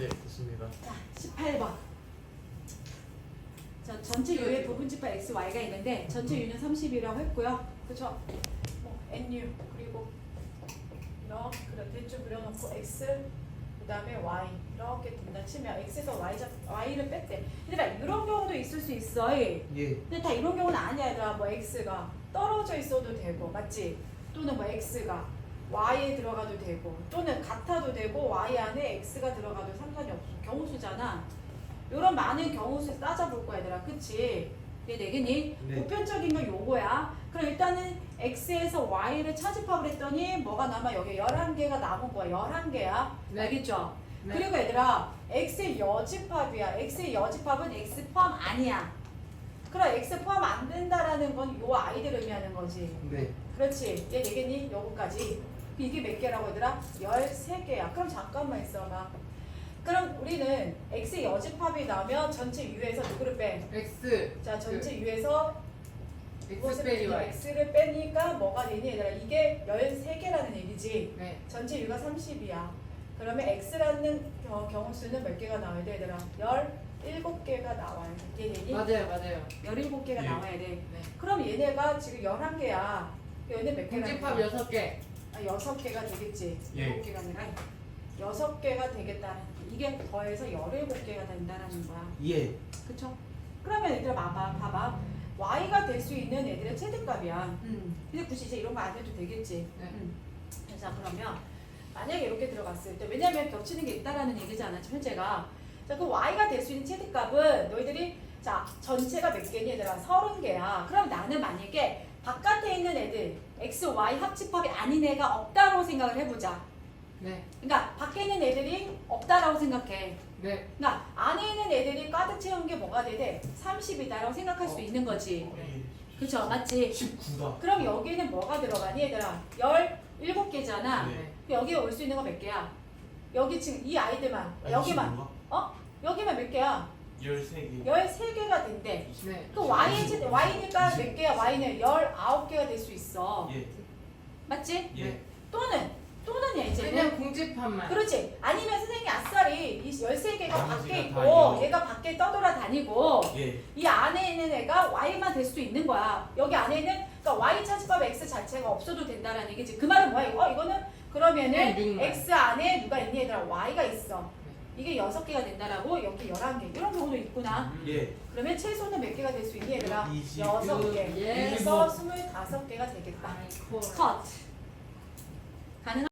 네, 좋습니다. 자, 18번. 자, 전체 유의 부분집합 x, y가 있는데 전체 유는 30이라고 했고요. 그쵸? 뭐 nu 그리고 이렇게 그려 대충 그려놓고 x 그 다음에 y 이렇게 둔다 치면 x에서 y 잡 y를 뺐대. 얘들아 이런 경우도 있을 수 있어. 예. 근데 다 이런 경우는 아니야 얘들아 뭐 x가 떨어져 있어도 되고 맞지? 또는 뭐 x가 y에 들어가도 되고 또는 같아도 되고 y 안에 x가 들어가도 상관이 없어 경우수잖아 이런 많은 경우수 따져볼 거야 얘들아 그치? 되겠니? 네. 보편적인 건 요거야 그럼 일단은 x에서 y를 차집합을 했더니 뭐가 남아 여기 11개가 남은 거야 11개야 네. 알겠죠? 네. 그리고 얘들아 x의 여집합이야 x의 여집합은 x 포함 아니야 그럼 x 포함 안 된다라는 건 요 아이들 의미하는 거지 네. 그렇지 얘 되겠니? 요거까지 이게 몇 개라고 얘들아? 13개야 그럼 잠깐만 있어봐 그럼 우리는 x의 여집합이 나면 전체 u에서 누구를 빼? X 자 전체 u에서 X 빼기 Y x를 빼니까 뭐가 되니 얘들아 이게 13개라는 얘기지 네 전체 u가 30이야. 그러면 x라는 겨- 경우수는 몇 개가 나와야 돼, 얘들아? 17개가 나와야 돼. 얘네니? 맞아요 맞아요 17개가 예. 나와야 돼. 네 그럼 얘네가 지금 11개야. 얘네 몇 개가 공집합 나와? 6개 아, 6개가 되겠지. 예. 7개가 아니라 6개가 되겠다는 이게 더해서 17개가 된다는 거야. 예. 그쵸? 그러면 얘들아 봐봐, 봐봐. y가 될 수 있는 애들의 최대값이야. 음. 근데 굳이 이제 이런 거 안 해도 되겠지. 네. 음. 자 그러면 만약에 이렇게 들어갔을 때 왜냐면 겹치는 게 있다라는 얘기잖아 현재가 자그 y가 될 수 있는 최대값은 너희들이 자 전체가 몇 개니 얘들아 서른 개야 그럼 나는 만약에 바깥에 있는 애들 x, y 합집합이 아닌 애가 없다고 생각을 해보자 네 그러니까 밖에 있는 애들이 없다라고 생각해 네. 그러니까 안에 있는 애들이 가득 채운 게 뭐가 되대 30이다라고 생각할 수 어. 있는 거지 예. 그쵸 맞지 19다. 그럼 여기는 뭐가 들어가니 얘들아 17개잖아 네. 여기에 올 수 있는 거 몇 개야? 여기 지금 이 아이들만 여기만 어? 여기만 몇 개야? 13개. 13개가 된대 네. 그 y, 지- y니까 몇 개야? y는 19개가 될 수 있어 예. 맞지? 예. 또는 또는 야 이제는 그냥 공집합만 그렇지 아니면 선생님이 아싸리 이 13개가 나머지가 밖에 다 있고 이거. 얘가 밖에 떠돌아다니고 예. 이 안에 있는 애가 y만 될수 있는 거야. 여기 안에 있는 그러니까 y 차집합 x 자체가 없어도 된다라는 얘기지. 그 말은 뭐야? 이거? 어, 이거는 그러면은 네, 육만. x 안에 누가 있니 얘들아? y가 있어. 이게 여섯 개가 된다라고 여기 11개 이런 경우도 있구나. 예. 그러면 최소는 몇 개가 될 수 있니 얘들아? 이십, 여섯 개. 예. 그래서 25개가 되겠다. 아이고 컷. 가능한